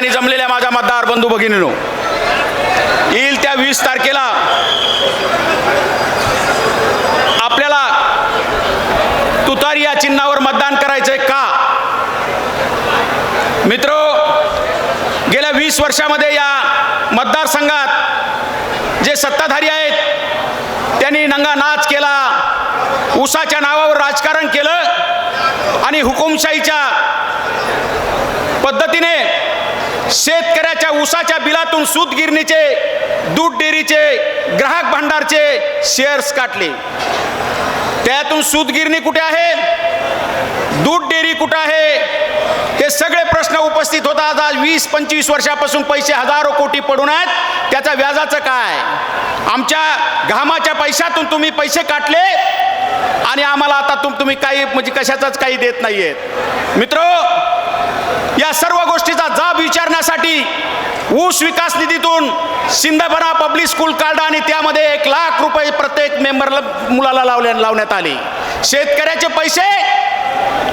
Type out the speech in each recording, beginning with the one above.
ठिकाणी जमलेल्या माझ्या मतदार बंधू भगिनीनो येईल त्या वीस तारखेला आपल्याला तुतारी या चिन्हावर मतदान करायचंय का? मित्र गेल्या वीस वर्षामध्ये या मतदारसंघात जे सत्ताधारी आहेत त्यांनी नंगा नाच केला उसाच्या नावावर राजकारण केलं आणि हुकुमशाहीच्या पद्धतीने शेतकऱ्याच्या ऊसाच्या बिलातून सूतगिरणीचे दूध डेअरीचे ग्राहक भांडारचे शेअर्स काटले. त्यातून सूतगिरणी कुठे आहे? दूध डेअरी कुठं आहे? हे सगळे प्रश्न उपस्थित होतात. आज वीस पंचवीस वर्षापासून पैसे हजारो कोटी पडून आहेत. त्याचा व्याजाचं काय? आमच्या घामाच्या पैशातून तुम्ही पैसे काटले आणि आम्हाला आता तुम तुम्ही काही म्हणजे कशाचाच काही देत नाहीयेत. मित्र या सर्व गोष्टीचा जाब विचारण्यासाठी ऊस विकास निधीतून सिंदभरा पब्लिक स्कूल काढा आणि त्यामध्ये एक लाख रुपये प्रत्येक मेंबरला मुलाला लावल्या लावण्यात आले. शेतकऱ्याचे पैसे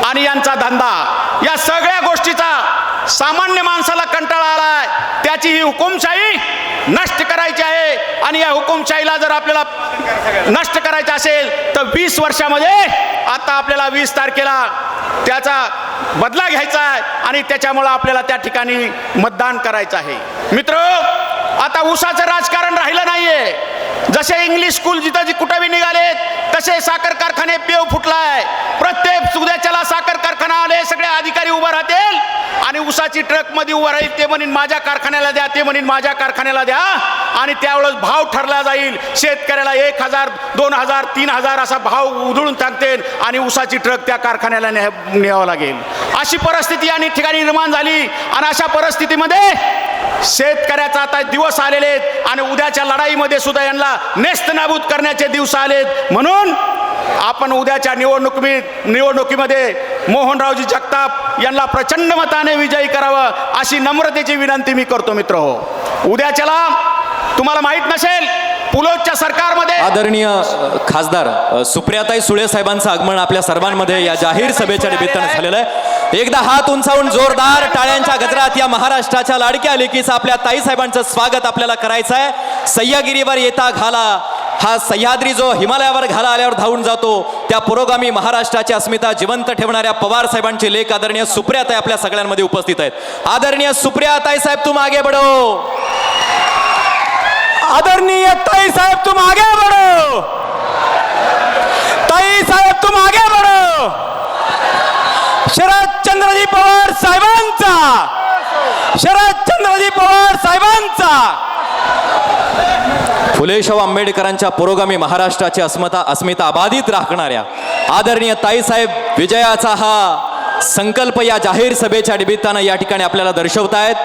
आणि यांचा धंदा. या सगळ्या गोष्टीचा सामान्य माणसाला कंटाळा आलाय. त्याची ही हुकुमशाही नष्ट करायची आहे. आणि या हुकुमशाहीला जर आपल्याला नष्ट करायचं असेल तर वीस वर्षामध्ये आता आपल्याला वीस तारखेला त्याचा बदला घ्यायचा आहे. आणि त्याच्यामुळं आपल्याला त्या ठिकाणी मतदान करायचं आहे. मित्र आता उसाचं राजकारण राहिलं नाहीये. जसे इंग्लिश स्कूल जिथं जी कुठं बी निघालेत तसे साखर कारखाने पेव फुटलाय. प्रत्येक उद्याच्याला साखर कारखाना आले सगळे अधिकारी आणि उसाची ट्रकमध्ये उभं राहील ते म्हणीन माझ्या कारखान्याला द्या ते म्हणीन माझ्या कारखान्याला द्या. आणि त्यावेळेस भाव ठरला जाईल. शेतकऱ्याला एक हजार दोन हजार तीन हजार असा भाव उधळून टाकतील आणि उसाची ट्रक त्या कारखान्याला न्या न्यावं लागेल. अशी परिस्थिती या ठिकाणी निर्माण झाली. आणि अशा परिस्थितीमध्ये शेतकऱ्याचा आता दिवस आलेले आहेत आणि उद्याच्या लढाईमध्ये सुद्धा यांना नेस्तनाबूत करण्याचे दिवस आलेत. म्हणून आपण उद्याच्या निवडणुकी निवडणुकीमध्ये मोहनरावजी जगताप यांना प्रचंड मताने विजयी करावं अशी नम्रतेची विनंती मी करतो मित्र हो. उद्याच्याला तुम्हाला माहीत नसेल पुलोच्या सरकारमध्ये आदरणीय खासदार सुप्रियाताई सुळे साहेबांचं आगमन आपल्या सर्वांमध्ये या जाहीर सभेच्या निमित्तानं झालेलं आहे. एकदा हात उंचावून जोरदार टाळ्यांच्या गजरात या महाराष्ट्राच्या लाडक्या लेकीचं आपल्या ताई साहेबांचं स्वागत आपल्याला करायचं आहे. सह्यागिरीवर येता घाला. हा सह्याद्री जो हिमालयावर घाला आल्यावर धावून जातो त्या पुरोगामी महाराष्ट्राची अस्मिता जिवंत ठेवणाऱ्या पवार साहेबांचे लेख आदरणीय सुप्रियाताई आपल्या सगळ्यांमध्ये उपस्थित आहेत. आदरणीय सुप्रियाताई साहेब तुम आगे बडो आदरणीय ताई साहेब तुम आगे बडो ताई साहेब तुम आगे बडो शरद चंद्रजी पवार साहेबांचा. शरद चंद्रजी पवार साहेबांचा. फुलेशव आंबेडकरांच्या पुरोगामी महाराष्ट्राची अस्मिता अस्मिता अबाधित राखणाऱ्या आदरणीय ताईसाहेब विजयाचा हा संकल्प या जाहीर सभेच्या निमित्तानं या ठिकाणी आपल्याला दर्शवतायत.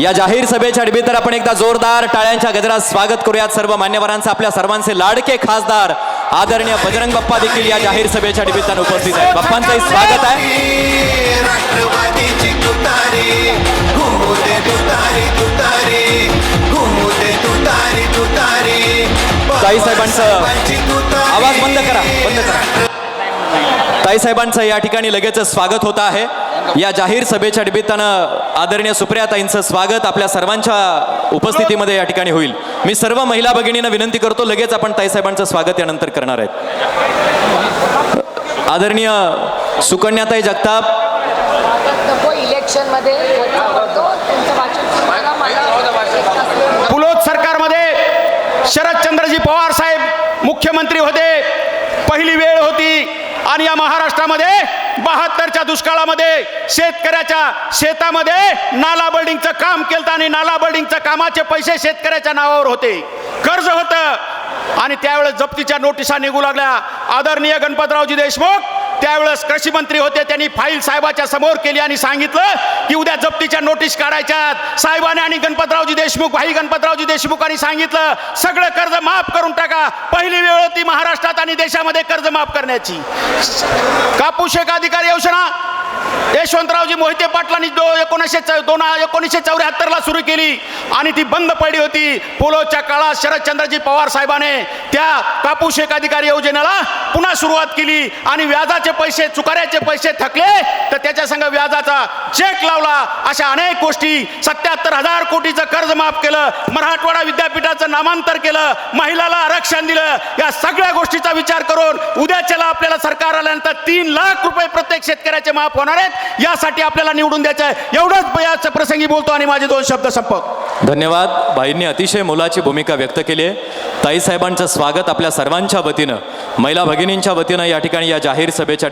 या जाहीर सभेच्या निमित्तानं आपण एकदा जोरदार टाळ्यांच्या गजरात स्वागत करूयात. सर्व मान्यवरांचं आपल्या सर्वांचे लाडके खासदार आदरणीय बजरंग बाप्पा देखील या जाहीर सभेच्या निमित्तानं उपस्थित आहेत. बाप्पांचंही स्वागत आहे. ताईसाहेबांचं साहेबांचं आवाज बंद करा बंद करा. ताईसाहेबांचं या ठिकाणी लगेच स्वागत होत आहे. या जाहीर सभेच्या निमित्तानं आदरणीय सुप्रियाताईंचं स्वागत आपल्या सर्वांच्या उपस्थितीमध्ये या ठिकाणी होईल. मी सर्व महिला भगिनींना विनंती करतो लगेच आपण ताईसाहेबांचं स्वागत यानंतर करणार आहेत. आदरणीय सुकन्याताई जगताप इलेक्शनमध्ये होतो त्यांचं वाचन तुम्हाला मला पुलोत सरकारमध्ये शरदचंद्रजी पवार साहेब मुख्यमंत्री होते. पहिली वेळ होती. आणि या महाराष्ट्रामध्ये बहात्तरच्या दुष्काळामध्ये शेतकऱ्याच्या शेतामध्ये नाला बिल्डिंगचं काम केलं आणि नाला बिल्डिंगचं कामाचे पैसे शेतकऱ्याच्या नावावर होते. कर्ज होतं. आणि त्यावेळेस जप्तीच्या नोटिसा निघू लागल्या. आदरणीय गणपतरावजी देशमुख त्यावेळेस कृषी मंत्री होते त्यांनी फाईल साहेबाच्या समोर केली आणि सांगितलं की उद्या जप्तीच्या नोटीस काढायच्यात. साहेबाने आणि गणपतरावजी देशमुख भाई गणपतरावजी देशमुखांनी सांगितलं सगळं कर्ज माफ करून टाका. पहिली वेळ होती महाराष्ट्रात आणि देशामध्ये कर्ज माफ करण्याची. कापूस एक अधिकारी योजना यशवंतरावजी मोहिते पाटलांनी जो एकोणीसशे चौ- दोन एकोणीसशे चौऱ्याहत्तरला सुरू केली. आणि ती बंद पडली होती. पोलोच्या काळात शरदचंद्रजी पवार साहेबाने त्या कापूस एक अधिकारी योजनेला पुन्हा सुरुवात केली. आणि व्याजाचे पैसे चुकाऱ्याचे पैसे थकले तर त्याच्या संग व्याजाचा चेक लावला. अशा अनेक गोष्टी सत्याहत्तर हजार कोटीचं कर्ज माफ केलं. मराठवाडा विद्यापीठाचं नामांतर केलं. महिलाला आरक्षण दिलं. या सगळ्या गोष्टीचा विचार करून उद्याच्याला आपल्याला सरकार आल्यानंतर तीन लाख रुपये प्रत्येक शेतकऱ्याचे माफ होणार आहेत यासाठी आपल्याला निवडून द्यायचं आहे एवढंच याच्या प्रसंगी बोलतो आणि माझे दोन शब्द संपक धन्यवाद. भाईंनी अतिशय मोलाची भूमिका व्यक्त केली आहे. ताईसाहेबांचं स्वागत आपल्या सर्वांच्या वतीनं महिला भगिनींच्या वतीनं या ठिकाणी या जाहीर सभेच्या